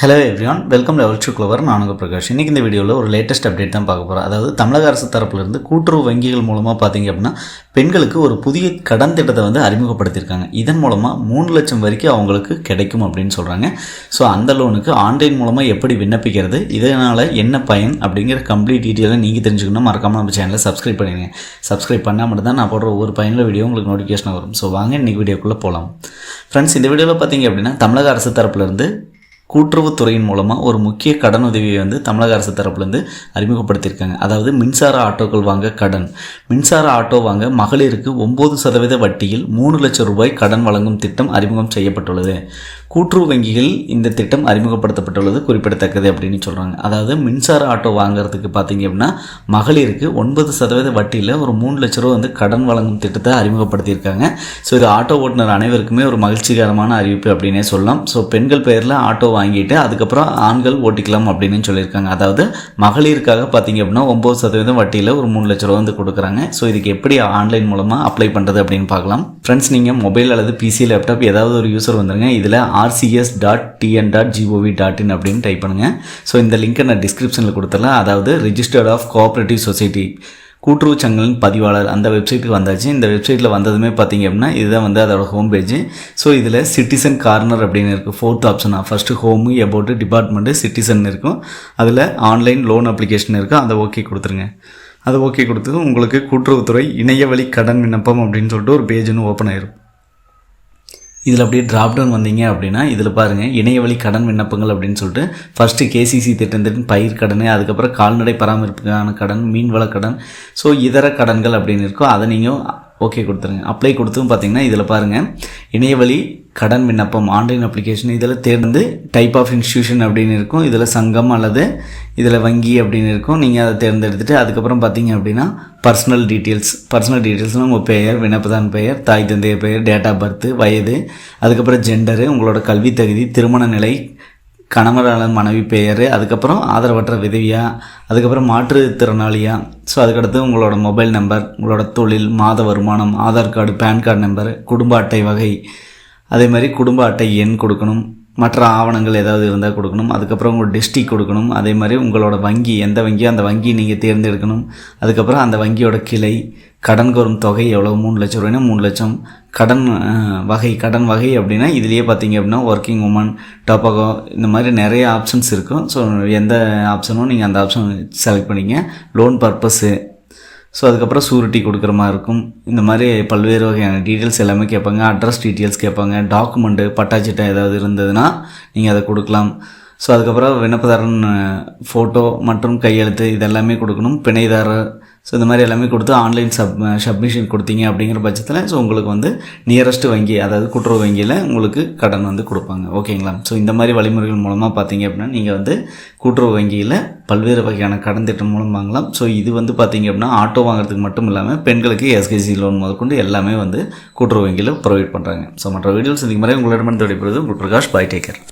Hello everyone welcome level two clever நான் உங்கள் பிரகாஷ். இன்றைக்கி இந்த வீடியோவில் ஒரு லேட்டஸ்ட் அப்டேட் தான் பார்க்க போகிறோம் அதாவது தமிழக அரசு தரப்புலேருந்து கூட்டுறவு வங்கிகள் மூலமாக பார்த்தீங்க அப்படின்னா பெண்களுக்கு ஒரு புதிய கடன் திட்டத்தை வந்து அறிமுகப்படுத்தியிருக்காங்க. இதன் மூலமாக மூணு லட்சம் வரைக்கும் அவங்களுக்கு கிடைக்கும் அப்படின்னு சொல்கிறாங்க ஸோ அந்த லோனுக்கு ஆன்லைன் மூலமாக எப்படி விண்ணப்பிக்கிறது இதனால் என்ன பயன் அப்படிங்கிற கம்ப்ளீட் டீட்டெயிலாக நீங்கள் தெரிஞ்சுக்கணும். மறக்காமல் நம்ம சேனலை சப்ஸ்கிரைப் பண்ணிடுங்க. சப்ஸ்கிரைப் பண்ணால் மட்டும் தான் நான் போடுற ஒரு பயனுள்ள வீடியோ உங்களுக்கு நோட்டிஃபிகேஷன் வரும். ஸோ வாங்க இன்றைக்கி வீடியோக்குள்ளே போகலாம் ஃப்ரெண்ட்ஸ் இந்த வீடியோவில் பார்த்தீங்க அப்படின்னா தமிழக அரசு தரப்புலேருந்து கூட்டுறவுத்துறையின் மூலமாக ஒரு முக்கிய கடன் உதவியை வந்து தமிழக அரசு தரப்புலேருந்து அறிமுகப்படுத்தியிருக்காங்க. அதாவது மின்சார ஆட்டோக்கள் வாங்க கடன். மின்சார ஆட்டோ வாங்க மகளிருக்கு ஒம்பது சதவீத வட்டியில் மூணு லட்சம் ரூபாய் கடன் வழங்கும் திட்டம் அறிமுகம் செய்யப்பட்டுள்ளது. கூட்டுறவு வங்கிகள் இந்த திட்டம் அறிமுகப்படுத்தப்பட்டுள்ளது குறிப்பிடத்தக்கது அப்படின்னு சொல்கிறாங்க அதாவது மின்சார ஆட்டோ வாங்குறதுக்கு பார்த்தீங்க அப்படின்னா மகளிருக்கு ஒன்பது சதவீத வட்டியில் ஒரு மூணு லட்ச ரூபா வந்து கடன் வழங்கும் திட்டத்தை அறிமுகப்படுத்தியிருக்காங்க. ஸோ இது ஆட்டோ ஓட்டுநர் அனைவருக்குமே ஒரு மகிழ்ச்சிகரமான அறிவிப்பு அப்படின்னே சொல்லலாம். ஸோ பெண்கள் பெயரில் ஆட்டோ வாங்கிட்டு அதுக்கப்புறம் ஆண்கள் ஓட்டிக்கலாம் அப்படின்னு சொல்லியிருக்காங்க. அதாவது மகளிருக்காக பார்த்தீங்க அப்படின்னா ஒம்பது சதவீதம் வட்டியில் ஒரு மூணு லட்ச ரூபா வந்து கொடுக்குறாங்க. ஸோ இதுக்கு எப்படி ஆன்லைன் மூலமாக அப்ளை பண்ணுறது அப்படின்னு பார்க்கலாம். ஃப்ரெண்ட்ஸ் நீங்கள் மொபைல் அல்லது பிசி லேப்டாப் ஏதாவது ஒரு யூசர் வந்துருங்க. இதில் RCS dot TN dot gov dot in அப்படின்னு டைப் பண்ணுங்கள் ஸோ இந்த லிங்க்கை நான் டிஸ்கிரிப்ஷனில் கொடுத்துடலாம் அதாவது ரிஜிஸ்டர்ட் ஆஃப் கோஆப்ரேட்டிவ் சொசைட்டி கூட்டுறவு சங்கங்களின் பதிவாளர். அந்த வெப்சைட்டுக்கு வந்தாச்சு. இந்த வெப்சைட்டில் வந்ததுமே பார்த்தீங்க அப்படின்னா இதுதான் வந்து அதோட ஹோம் பேஜ் ஸோ இதில் சிட்டிசன் கார்னர் அப்படின்னு இருக்குது ஃபோர்த் ஆப்ஷனாக first home about department citizen இருக்கும். அதில் ஆன்லைன் லோன் அப்ளிகேஷன் இருக்கும் அதை ஓகே கொடுத்துருங்க. அதை ஓகே கொடுத்து உங்களுக்கு கூட்டுறவுத்துறை இணையவழி கடன் விண்ணப்பம் அப்படின்னு சொல்லிட்டு ஒரு பேஜ்னு ஓப்பன் ஆயிரும். இதில் அப்படியே ட்ராப் டவுன் வந்தீங்க அப்படின்னா இதில் பாருங்கள் இணையவழி கடன் விண்ணப்பங்கள் அப்படின்னு சொல்லிட்டு ஃபஸ்ட்டு கேசிசி திட்டத்தின் பயிர் கடன் அதுக்கப்புறம் கால்நடை பராமரிப்புக்கான கடன் மீன்வள கடன். ஸோ இதர கடன்கள் அப்படின்னு இருக்கோ அதை நீங்கள் ஓகே கொடுத்துருங்க. அப்ளை கொடுத்தும் பார்த்தீங்கன்னா இதில் பாருங்கள் இணையவழி கடன் விண்ணப்பம் ஆன்லைன் அப்ளிகேஷன் இதில் தேர்ந்து டைப் ஆஃப் இன்ஸ்டியூஷன் அப்படின்னு இருக்கும். இதில் சங்கம் அல்லது இதில் வங்கி அப்படின்னு இருக்கும். நீங்கள் அதை தேர்ந்தெடுத்துட்டு அதுக்கப்புறம் பார்த்தீங்க அப்படின்னா பர்சனல் டீட்டெயில்ஸ் பர்சனல் டீட்டெயில்ஸ்னால் உங்கள் பெயர் விண்ணப்பதான் பெயர் தாய் தந்தைய பெயர் டேட் ஆஃப் பர்த் வயது அதுக்கப்புறம் ஜெண்டரு உங்களோட கல்வி தகுதி திருமண நிலை கணவரான மனைவி பெயர் அதுக்கப்புறம் ஆதரவற்ற விதவியா அதுக்கப்புறம் மாற்றுத்திறனாளியா. ஸோ அதுக்கடுத்து உங்களோட மொபைல் நம்பர் உங்களோட தொழில் மாத வருமானம் Aadhaar card PAN card number குடும்ப அட்டை வகை. அதே மாதிரி குடும்ப அட்டை எண் கொடுக்கணும். மற்ற ஆவணங்கள் ஏதாவது இருந்தால் கொடுக்கணும். அதுக்கப்புறம் உங்கள் டிஸ்ட்ரிக் கொடுக்கணும். அதே மாதிரி உங்களோட வங்கி எந்த வங்கியோ அந்த வங்கி நீங்கள் தேர்ந்தெடுக்கணும். அதுக்கப்புறம் அந்த வங்கியோட கிளை கடன் கோரும் தொகை எவ்வளோ மூணு லட்சம் ரூபாய்னா மூணு லட்சம். கடன் வகை கடன் வகை அப்படின்னா இதுலேயே பார்த்தீங்க அப்படின்னா ஒர்க்கிங் உமன் டொபகோ இந்த மாதிரி நிறைய ஆப்ஷன்ஸ் இருக்கும் ஸோ எந்த ஆப்ஷனும் நீங்கள் அந்த ஆப்ஷன் செலக்ட் பண்ணிங்க. லோன் பர்பஸ்ஸு ஸோ அதுக்கப்புறம் சூரிட்டி கொடுக்குற மாதிரி இருக்கும். இந்த மாதிரி பல்வேறு வகையான டீட்டெயில்ஸ் எல்லாமே கேட்பாங்க. அட்ரஸ் டீட்டெயில்ஸ் கேட்பாங்க. டாக்குமெண்ட்டு பட்டாச்சிட்டா ஏதாவது இருந்ததுன்னா நீங்கள் அதை கொடுக்கலாம். ஸோ அதுக்கப்புறம் விண்ணப்பதாரன் ஃபோட்டோ மற்றும் கையெழுத்து இதெல்லாமே கொடுக்கணும். பிணைதாரர் ஸோ இந்த மாதிரி எல்லாமே கொடுத்து ஆன்லைன் சப் சப்மிஷன் கொடுத்தீங்க அப்படிங்கிற பட்சத்தில் ஸோ உங்களுக்கு வந்து நியரஸ்ட் வங்கி அதாவது கூட்டுறவு வங்கியில் உங்களுக்கு கடன் வந்து கொடுப்பாங்க. ஓகேங்களா ஸோ இந்த மாதிரி வழிமுறைகள் மூலமாக பார்த்தீங்க அப்படின்னா நீங்கள் வந்து கூட்டுறவு வங்கியில் பல்வேறு வகையான கடன் திட்டம் மூலம் வாங்கலாம். ஸோ இது வந்து பார்த்தீங்க அப்படின்னா ஆட்டோ வாங்குறதுக்கு மட்டும் இல்லாமல் பெண்களுக்கு எஸ்கேசி லோன் முதற்கொண்டு எல்லாமே வந்து கூட்டுறவு வங்கியில் ப்ரொவைட் பண்ணுறாங்க ஸோ மற்ற வீடியோஸ் இதுக்கு மாதிரி உங்களிடமிருந்து விடைபெறுவது உங்கள் பிரகாஷ் பாய் டேக்கர்